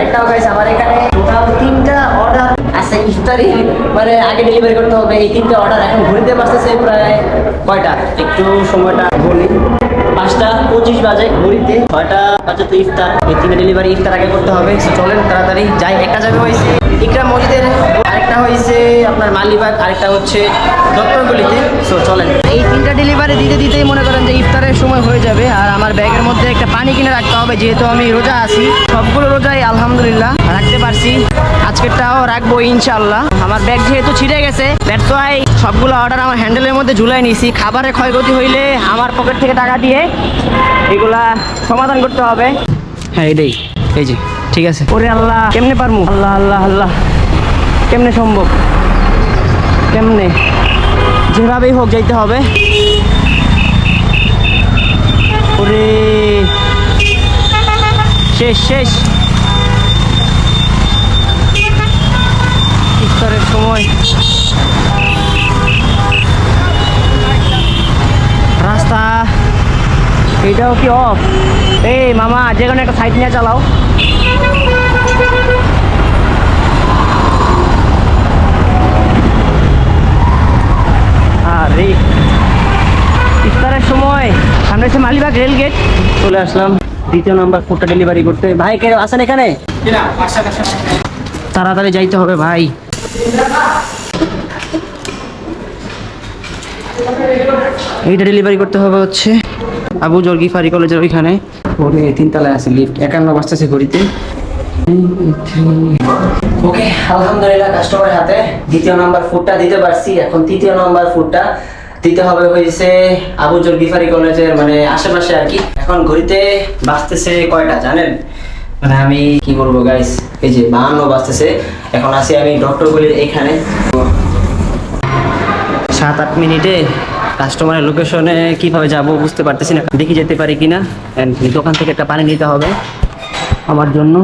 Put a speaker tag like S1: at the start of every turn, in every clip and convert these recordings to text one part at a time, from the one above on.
S1: আরেকটাও গাইস আমার এখানে টোটাল তিনটা অর্ডার আছে ইফতারি। মানে আগে ডেলিভারি করতে হবে, এই তিনটা অর্ডার এখন ঘুরিতে পারতেছে প্রায় কয়টা? একটু সময়টা বলি। পাঁচটা পঁচিশ বাজে ঘুরিতে ছয়টা বাজে তো ইফতার। এই তিনটা ডেলিভারি ইফতার আগে করতে হবে। চলেন তাড়াতাড়ি যাই। একটা যাবে হয়েছে ইকরাম মসজিদের মালিবাগ আরেকটা হচ্ছে ডক্টরগুলিতে সো চলেন। এই তিনটা ডেলিভারি দিতে দিতেই মনে করেন যে ইফতারের সময় হয়ে যাবে আর আমার ব্যাগের মধ্যে একটা পানি কিনে রাখতে হবে যেহেতু আমি রোজা আছি। সবগুলো রোজাই আলহামদুলিল্লাহ রাখতে পারছি। আজকেরটাও রাখব ইনশাল্লাহ আমার ব্যাগ যেহেতু ছিঁড়ে গেছে ওয়াই সবগুলো অর্ডার আমার হ্যান্ডেলের মধ্যে ঝুলাই নিয়েছি। খাবারের ক্ষয়ক্ষতি হইলে আমার পকেট থেকে টাকা দিয়ে এগুলা সমাধান করতে হবে। হ্যাঁ এটাই এই যে ঠিক আছে। ওরে আল্লাহ কেমনে পারমু? আল্লাহ আল্লাহ আল্লাহ কেমনে সম্ভব? কেমনে? যেভাবেই হোক যাইতে হবে। ওরে। শেষ শেষ। ইফতারের সময়। রাস্তা। এটাও কি অফ এই মামা যে কোনো একটা সাইড নিয়ে চালাও আরে ইফতারের সময় সামনে হচ্ছে মালিবাগ রেল গেট। চলে আসলাম। দ্বিতীয় নাম্বার ফুডটা ডেলিভারি করতে। ভাই, কে আসেন এখানে? তাড়াতাড়ি যাইতে হবে ভাই। এইটা ডেলিভারি করতে হবে হচ্ছে আবু জর্গি ফারি কলেজের ওইখানে। ওরে তিনতলায় আছে লিফট একান্ন বাজতেছে ঘড়িতে। ওকে আলহামদুলিল্লাহ কাস্টমারের হাতে। দ্বিতীয় নাম্বার ফুডটা দিতে পারছি। এখন তৃতীয় নাম্বার ফুডটা দিতে হবে হয়েছে আবু জর্গিফারি কলেজের মানে আশেপাশে আর কি। এখন ঘড়িতে বাঁচতেছে কয়টা জানেন? মানে আমি কি বলব গাইস এই যে বাহান্ন বাঁচতেছে এখন আছি আমি ডক্টরগুলির এইখানে সাত আট মিনিটে কাস্টমারের লোকেশনে কীভাবে যাব বুঝতে পারতেছি না। দেখি যেতে পারি কিনা। And দোকান থেকে একটা পানি নিতে হবে আমার জন্য।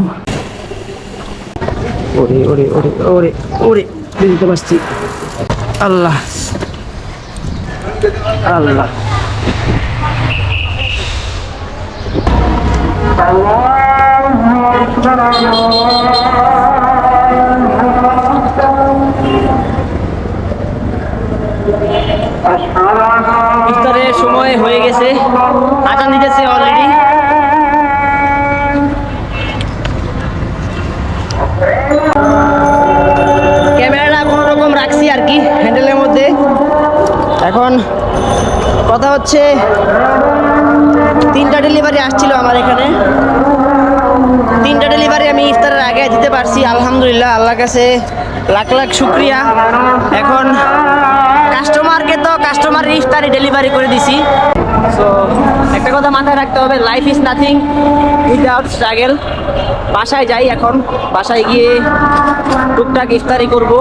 S1: ওরে ওরে ওরে ওরে ওরে দিতে পারছি। আল্লাহ। আল্লাহ। ইফতারের সময় হয়ে গেছে আজান দিতেছে অলরেডি কথা হচ্ছে, তিনটা ডেলিভারি আসছিল আমার এখানে। তিনটা ডেলিভারি আমি ইফতারের আগে দিতে পারছি, আলহামদুলিল্লাহ, আল্লাহর কাছে লাখ লাখ শুক্রিয়া। এখন কাস্টমারকে তো কাস্টমার ইফতারি ডেলিভারি করে দিছি। সো একটা কথা মাথায় রাখতে হবে life is nothing without struggle বাসায় যাই এখন, বাসায় গিয়ে টুকটাক ইফতারি করব।